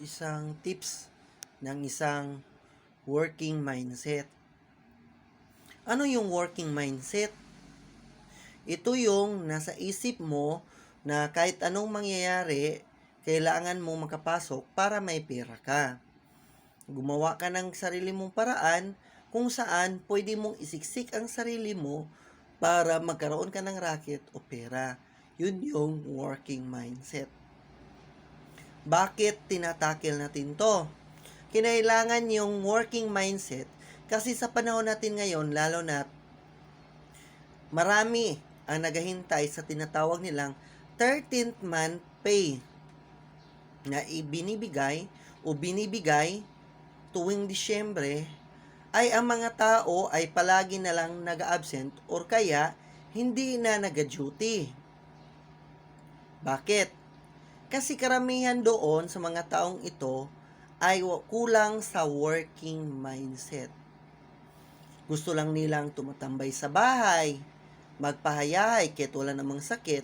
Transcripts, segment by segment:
isang tips ng isang working mindset. Ano yung working mindset? Ito yung nasa isip mo na kahit anong mangyayari, kailangan mo makapasok para may pera ka. Gumawa ka ng sarili mong paraan kung saan pwede mong isiksik ang sarili mo para magkaroon ka ng racket o pera. Yun yung working mindset. Bakit tinatakil natin to? Kinailangan yung working mindset kasi sa panahon natin ngayon, lalo na marami ang naghahintay sa tinatawag nilang 13th month pay na ibinibigay o binibigay tuwing Disyembre ay ang mga tao ay palagi na lang nag-absent or kaya hindi na nag-duty. Bakit? Kasi karamihan doon sa mga taong ito ay kulang sa working mindset. Gusto lang nilang tumatambay sa bahay, magpahayahay kahit wala namang sakit,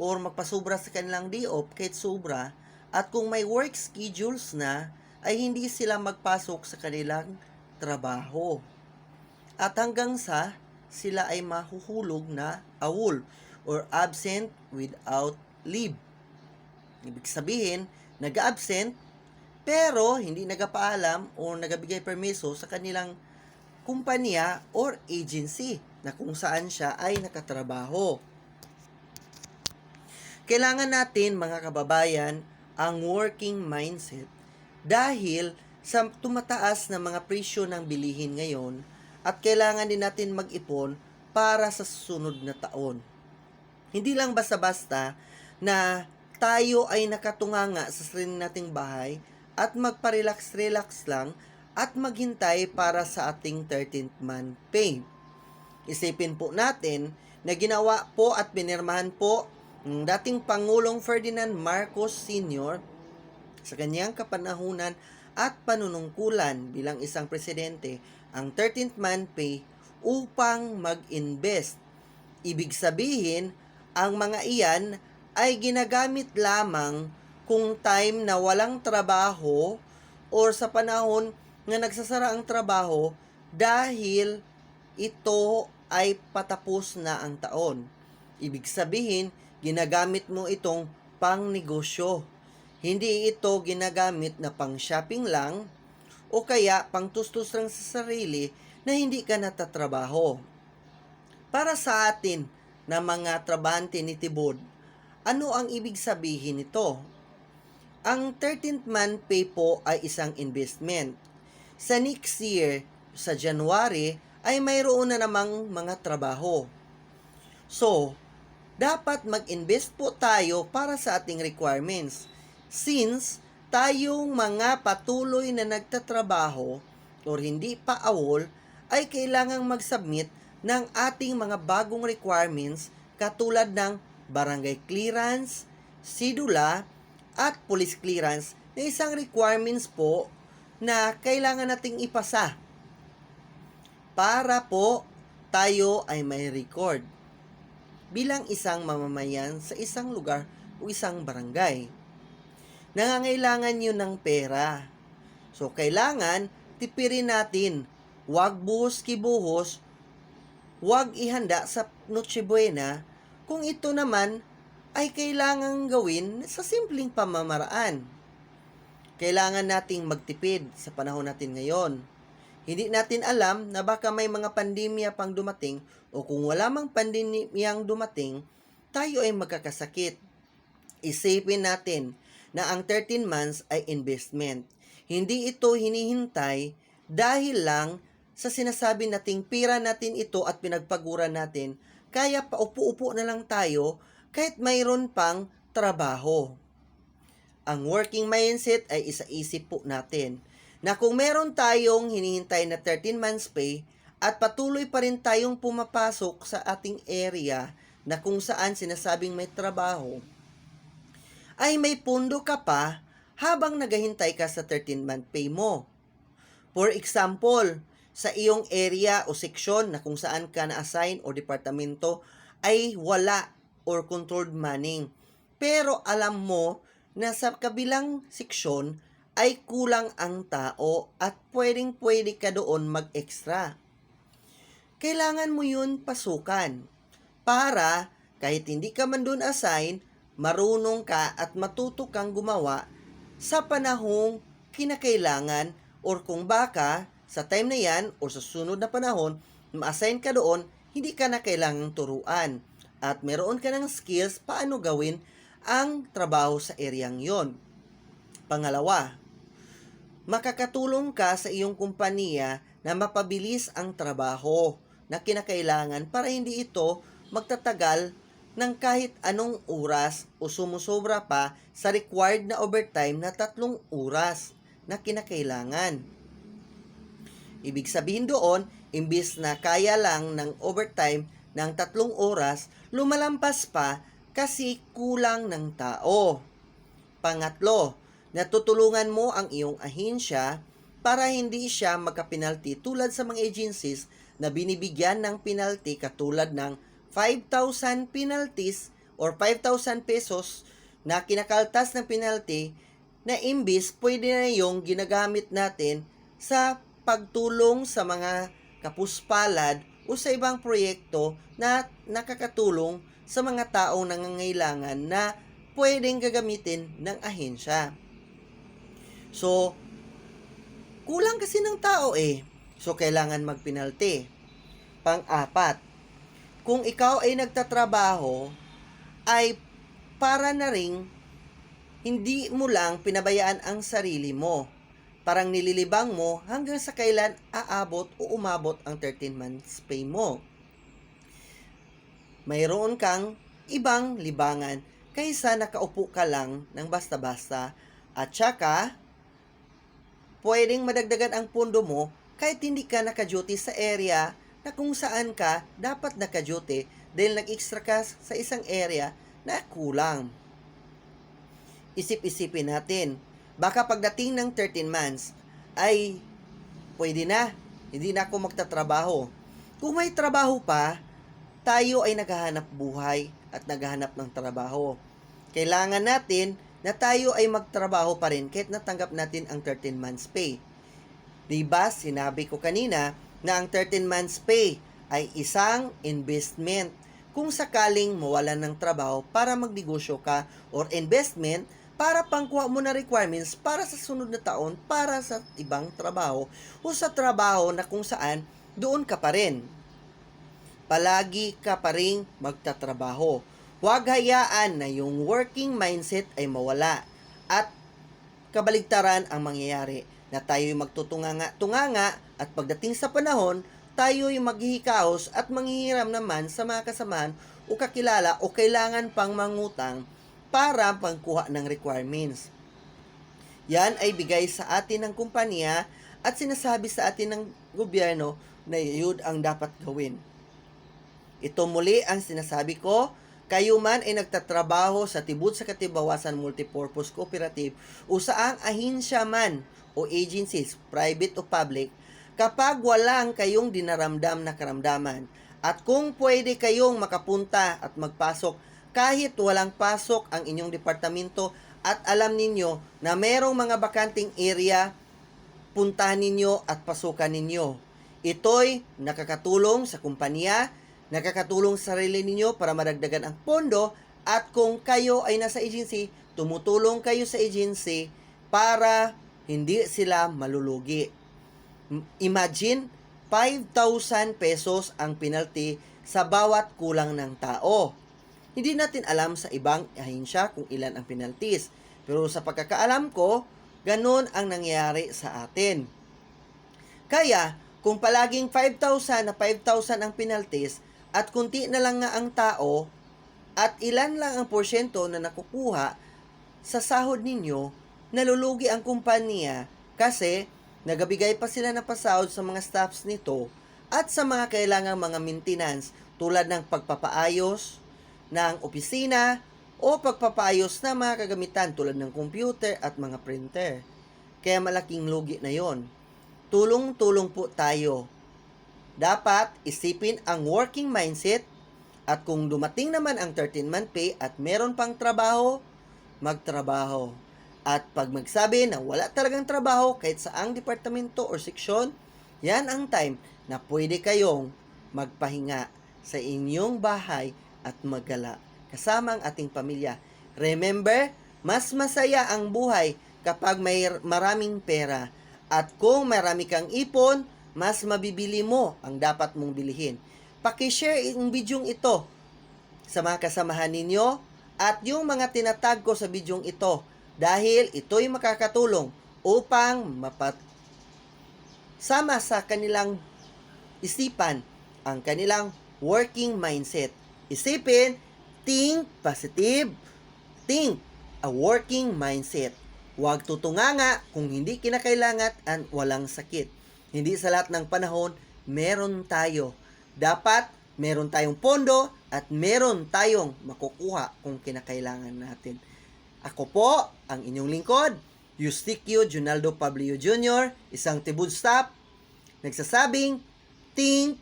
or magpasobra sa kanilang off kahit sobra, at kung may work schedules na, ay hindi sila magpasok sa kanilang trabaho. At hanggang sa sila ay mahuhulog na awol or absent without leave. Ibig sabihin, nag-absent pero hindi nagapaalam o nagabigay permiso sa kanilang kumpanya or agency na kung saan siya ay nakatrabaho. Kailangan natin mga kababayan ang working mindset dahil sa tumataas na mga presyo ng bilihin ngayon at kailangan din natin mag-ipon para sa susunod na taon. Hindi lang basta-basta na tayo ay nakatunganga sa sarili nating bahay at magpa-relax-relax lang at maghintay para sa ating 13th month pay. Isipin po natin na ginawa po at pinirmahan po ng dating Pangulong Ferdinand Marcos Sr. sa kanyang kapanahunan at panunungkulan bilang isang presidente ang 13th month pay upang mag-invest. Ibig sabihin, ang mga iyan ay ginagamit lamang kung time na walang trabaho or sa panahon na nagsasara ang trabaho dahil ito ay patapos na ang taon. Ibig sabihin, ginagamit mo itong pang negosyo. Hindi ito ginagamit na pang shopping lang o kaya pang tustos lang sa sarili na hindi ka natatrabaho. Para sa atin na mga trabahante ni Tibod, ano ang ibig sabihin nito? Ang 13th month pay po ay isang investment. Sa next year, sa January, ay mayroon na namang mga trabaho. So, dapat mag-invest po tayo para sa ating requirements. Since tayong mga patuloy na nagtatrabaho or hindi pa awol, ay kailangang mag-submit ng ating mga bagong requirements katulad ng barangay clearance, sidula, at police clearance na isang requirements po na kailangan nating ipasa para po tayo ay may record bilang isang mamamayan sa isang lugar o isang barangay. Nangangailangan yun ng pera. So, kailangan tipirin natin. Huwag buhos kibuhos, huwag ihanda sa Noche Buena kung ito naman ay kailangang gawin sa simpleng pamamaraan. Kailangan nating magtipid sa panahon natin ngayon. Hindi natin alam na baka may mga pandemya pang dumating o kung wala mang pandemyang dumating, tayo ay magkakasakit. Isipin natin na ang 13 months ay investment. Hindi ito hinihintay dahil lang sa sinasabi nating pira natin ito at pinagpaguran natin, kaya paupo-upo na lang tayo kahit mayroon pang trabaho. Ang working mindset ay isa-isip po natin na kung meron tayong hinihintay na 13 months pay at patuloy pa rin tayong pumapasok sa ating area na kung saan sinasabing may trabaho, ay may pundo ka pa habang naghahintay ka sa 13 month pay mo. For example, sa iyong area o seksyon na kung saan ka na-assign o departamento ay wala or controlled manning. Pero alam mo na sa kabilang seksyon ay kulang ang tao at pwedeng pwede ka doon mag-extra. Kailangan mo yun pasukan para kahit hindi ka man doon assign, marunong ka at matuto kang gumawa sa panahong kinakailangan or kung baka sa time na yan o sa sunod na panahon, ma-assign ka doon, hindi ka na kailangang turuan at meron ka ng skills paano gawin ang trabaho sa eryang yon. Pangalawa, makakatulong ka sa iyong kumpanya na mapabilis ang trabaho na kinakailangan para hindi ito magtatagal ng kahit anong oras o sumusobra pa sa required na overtime na tatlong oras na kinakailangan. Ibig sabihin doon, imbis na kaya lang ng overtime ng tatlong oras, lumalampas pa kasi kulang ng tao. Pangatlo, natutulungan mo ang iyong ahensya para hindi siya magka-penalty tulad sa mga agencies na binibigyan ng penalty katulad ng 5,000 penalties or 5,000 pesos na kinakaltas ng penalty na imbis pwede na yung ginagamit natin sa pagtulong sa mga kapuspalad o sa ibang proyekto na nakakatulong sa mga taong nangangailangan na pwedeng gagamitin ng ahensya. So, kulang kasi ng tao eh. So, kailangan magpinalti. Pang-apat, kung ikaw ay nagtatrabaho, ay para na ring hindi mo lang pinabayaan ang sarili mo. Parang nililibang mo hanggang sa kailan aabot o umabot ang 13 months pay mo. Mayroon kang ibang libangan kaysa nakaupo ka lang ng basta-basta at saka pwedeng madagdagan ang pundo mo kahit hindi ka naka-duty sa area na kung saan ka dapat naka-duty dahil nag-extra ka sa isang area na kulang. Isip-isipin natin, baka pagdating ng 13 months ay pwede na, hindi na ako magtatrabaho. Kung may trabaho pa, tayo ay naghahanap buhay at naghahanap ng trabaho. Kailangan natin na tayo ay magtrabaho pa rin kahit natanggap natin ang 13 months pay. Diba, sinabi ko kanina na ang 13 months pay ay isang investment. Kung sakaling mawalan ng trabaho para magnegosyo ka or investment para pangkuha mo na requirements para sa sunod na taon para sa ibang trabaho o sa trabaho na kung saan doon ka pa rin. Palagi ka pa rin magtatrabaho. Huwag hayaan na yung working mindset ay mawala at kabaligtaran ang mangyayari na tayo'y magtutunganga-tunganga at pagdating sa panahon, tayo'y maghihikaos at manghihiram naman sa mga kasamahan o kakilala o kailangan pang mangutang para pangkuha ng requirements. Yan ay bigay sa atin ng kumpanya at sinasabi sa atin ng gobyerno na yun ang dapat gawin. Ito muli ang sinasabi ko, kayo man ay nagtatrabaho sa Tibut sa Katibawasan Multipurpose Cooperative o saang ahinsya man o agencies, private o public, kapag walang kayong dinaramdam na karamdaman at kung pwede kayong makapunta at magpasok kahit walang pasok ang inyong departamento at alam ninyo na merong mga bakanting area, puntahan ninyo at pasukan ninyo. Ito'y nakakatulong sa kumpanya, nakakatulong sa sarili ninyo para madagdagan ang pondo at kung kayo ay nasa agency, tumutulong kayo sa agency para hindi sila malulugi. Imagine, 5,000 pesos ang penalty sa bawat kulang ng tao. Hindi natin alam sa ibang ahensya kung ilan ang penalties. Pero sa pagkakaalam ko, ganun ang nangyayari sa atin. Kaya, kung palaging 5,000 na 5,000 ang penalties at kunti na lang nga ang tao at ilan lang ang porsyento na nakukuha sa sahod ninyo, nalulugi ang kumpanya kasi nagabigay pa sila ng pasahod sa mga staffs nito at sa mga kailangang mga maintenance tulad ng pagpapaayos ng opisina o pagpapaayos ng mga kagamitan tulad ng computer at mga printer. Kaya malaking lugi na yon. Tulong-tulong po tayo. Dapat isipin ang working mindset at kung dumating naman ang 13-month pay at meron pang trabaho, magtrabaho. At pag magsabi na wala talagang trabaho kahit sa ang departamento or seksyon, yan ang time na pwede kayong magpahinga sa inyong bahay at magala kasama ang ating pamilya. Remember, mas masaya ang buhay kapag may maraming pera. At kung marami kang ipon, mas mabibili mo ang dapat mong bilihin. Pakishare ang bidyong ito sa mga kasamahan ninyo at yung mga tinatag ko sa bidyong ito dahil ito'y makakatulong upang mapat sama sa kanilang isipan ang kanilang working mindset. Isipin, think positive, think a working mindset. Huwag tutunganga kung hindi kinakailangan at walang sakit. Hindi sa lahat ng panahon, meron tayo. Dapat meron tayong pondo at meron tayong makukuha kung kinakailangan natin. Ako po, ang inyong lingkod, Eustikio Junaldo Pablio Jr., isang tibud staff, nagsasabing, think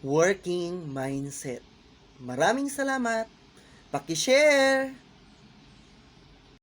working mindset. Maraming salamat. Paki-share!